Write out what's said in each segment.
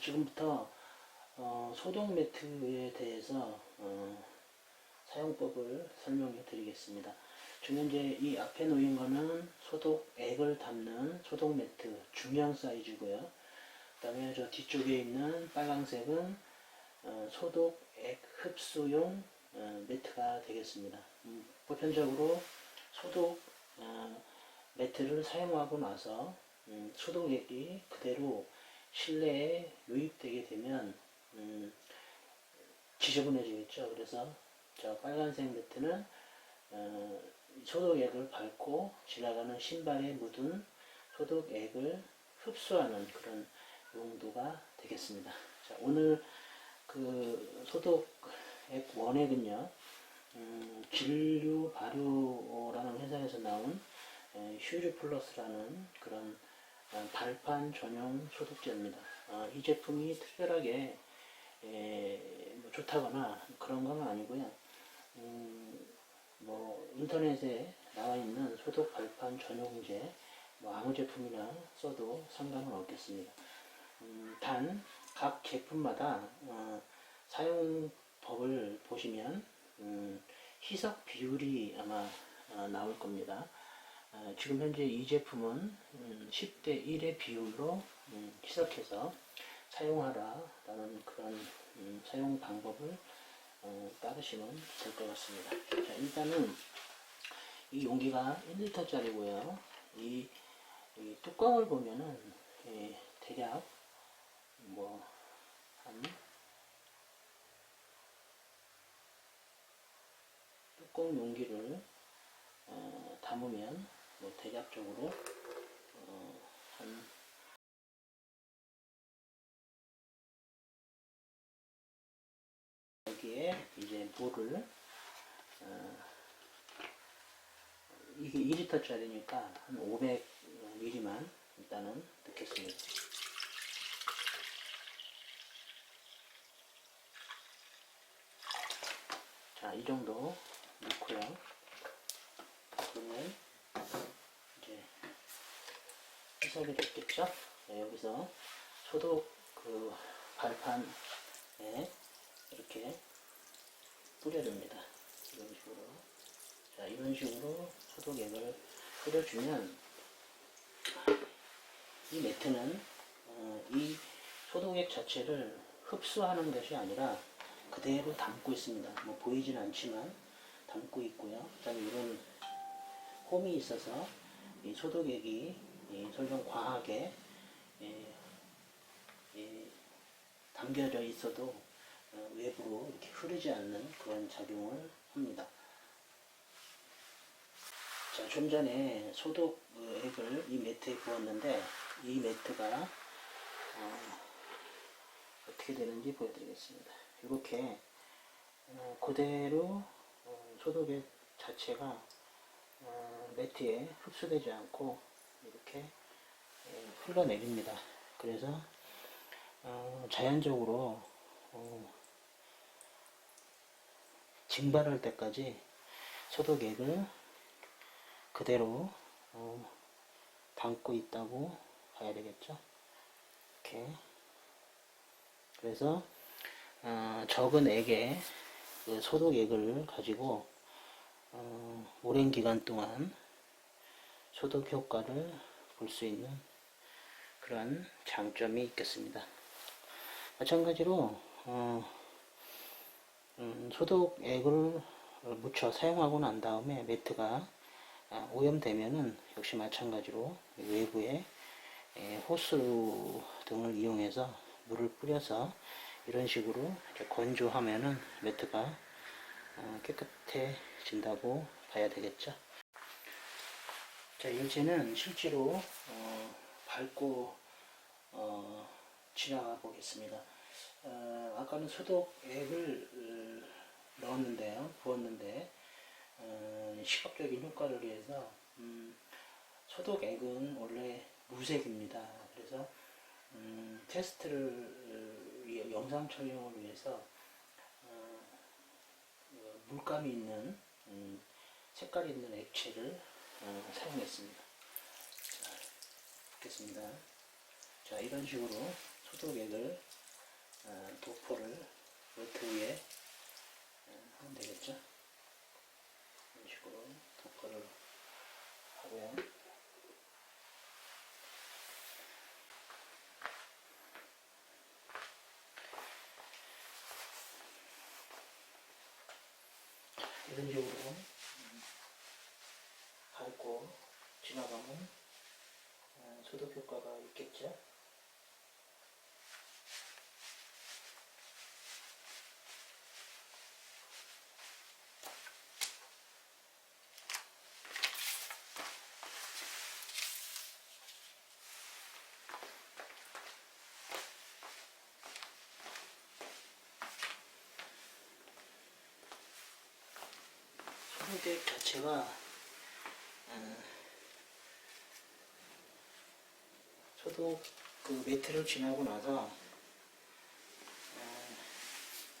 지금부터 어, 소독 매트에 대해서 어, 사용법을 설명해 드리겠습니다. 지금 현재 이 앞에 놓인 거는 소독 액을 담는 소독 매트 중형 사이즈고요. 그 다음에 저 뒤쪽에 있는 빨강색은 어, 소독 액 흡수용 어, 매트가 되겠습니다. 음, 보편적으로 소독 어, 매트를 사용하고 나서 음, 소독액이 그대로 실내에 유입되게 되면 음, 지저분해지겠죠. 그래서 저 빨간색 매트는 어, 소독액을 밟고 지나가는 신발에 묻은 소독액을 흡수하는 그런 용도가 되겠습니다. 자, 오늘 그 소독액 원액은요, 음, 진류 발효라는 회사에서 나온 에, 휴즈 플러스라는 그런 어, 발판 전용 소독제입니다. 어, 이 제품이 특별하게 에, 뭐 좋다거나 그런 건 아니고요. 음, 뭐 인터넷에 나와 있는 소독 발판 전용제 뭐 아무 제품이나 써도 상관은 없겠습니다. 음, 단각 제품마다 어, 사용법을 보시면 음, 희석 비율이 아마 어, 나올 겁니다. 어, 지금 현재 이 제품은 음, 10대 1의 비율로 음, 희석해서 사용하라라는 그런 음, 사용 방법을 어, 따르시면 될 것 같습니다. 자, 일단은 이 용기가 1리터짜리고요. 이, 이 뚜껑을 보면은 예, 대략 뭐한 뚜껑 용기를 어, 담으면 뭐 대략적으로 어, 한 여기에 이제 물을 어, 이게 2리터짜리니까 한 500ml만 일단은 넣겠습니다. 자, 이 정도 넣고요. 그러면 이제 해석이 됐겠죠? 네, 여기서 소독 그 발판에 이렇게 뿌려줍니다. 이런 식으로. 자, 이런 식으로 소독액을 뿌려주면 이 매트는 어, 이 소독액 자체를 흡수하는 것이 아니라 그대로 담고 있습니다. 뭐 보이진 않지만 담고 있고요. 그다음에 이런 홈이 있어서 이 소독액이 이 설령 과하게 예, 예, 담겨져 있어도 어, 외부로 이렇게 흐르지 않는 그런 작용을 합니다. 자, 좀 전에 소독액을 이 매트에 부었는데 이 매트가 어, 어떻게 되는지 보여드리겠습니다. 이렇게 어, 그대로 어, 소독액 자체가 어, 매트에 흡수되지 않고 이렇게 예, 흘러내립니다. 그래서 어, 자연적으로 어, 증발할 때까지 소독액을 그대로 어, 담고 있다고 봐야 되겠죠. 이렇게 그래서 어, 적은 액의 그 소독액을 가지고 어, 오랜 기간 동안 소독 효과를 볼 수 있는 그런 장점이 있겠습니다. 마찬가지로 어, 음, 소독액을 묻혀 사용하고 난 다음에 매트가 아, 오염되면은 역시 마찬가지로 외부에 에, 호스 등을 이용해서 물을 뿌려서 이런 식으로 건조하면은 매트가 어, 깨끗해진다고 봐야 되겠죠. 자, 이제는 실제로 어, 밟고 어, 지나가 보겠습니다. 어, 아까는 소독 액을 어, 넣었는데요, 부었는데 어, 시각적인 효과를 위해서 음, 소독액은 원래 무색입니다. 그래서 음, 테스트를 어, 위- 영상 촬영을 위해서 어, 어, 물감이 있는 음, 색깔 있는 액체를 어, 사용했습니다. 자, 붓겠습니다. 자, 이런 식으로 소독액을 어, 도포를 매트 위에 어, 하면 되겠죠. 이런 식으로 도포를 하고요. 이런 식으로 음, 밟고 지나가면 어, 소독 효과가 있겠죠. 소독액 자체가 어, 소독 그 매트를 지나고 나서 어,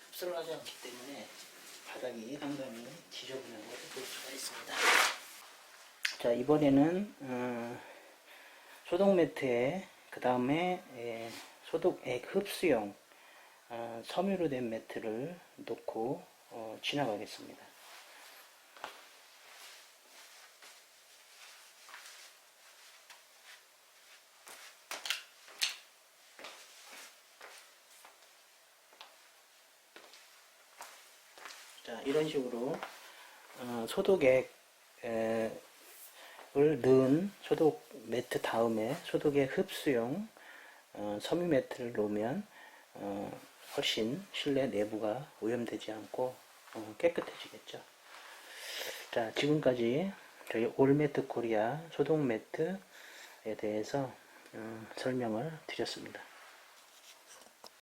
흡수를 하지 않기 때문에 바닥이 상당히 지저분한 것을 볼 수가 있습니다. 자 이번에는 어, 소독 매트에 그 다음에 소독액 흡수용 어, 섬유로 된 매트를 놓고 어, 지나가겠습니다. 이런 식으로 어, 소독액 에, 을 넣은 소독 매트 다음에 소독액 흡수용 어, 섬유 매트를 놓으면 어, 훨씬 실내 내부가 오염되지 않고 어, 깨끗해지겠죠. 자, 지금까지 저희 올매트 코리아 소독 매트에 대해서 어, 설명을 드렸습니다.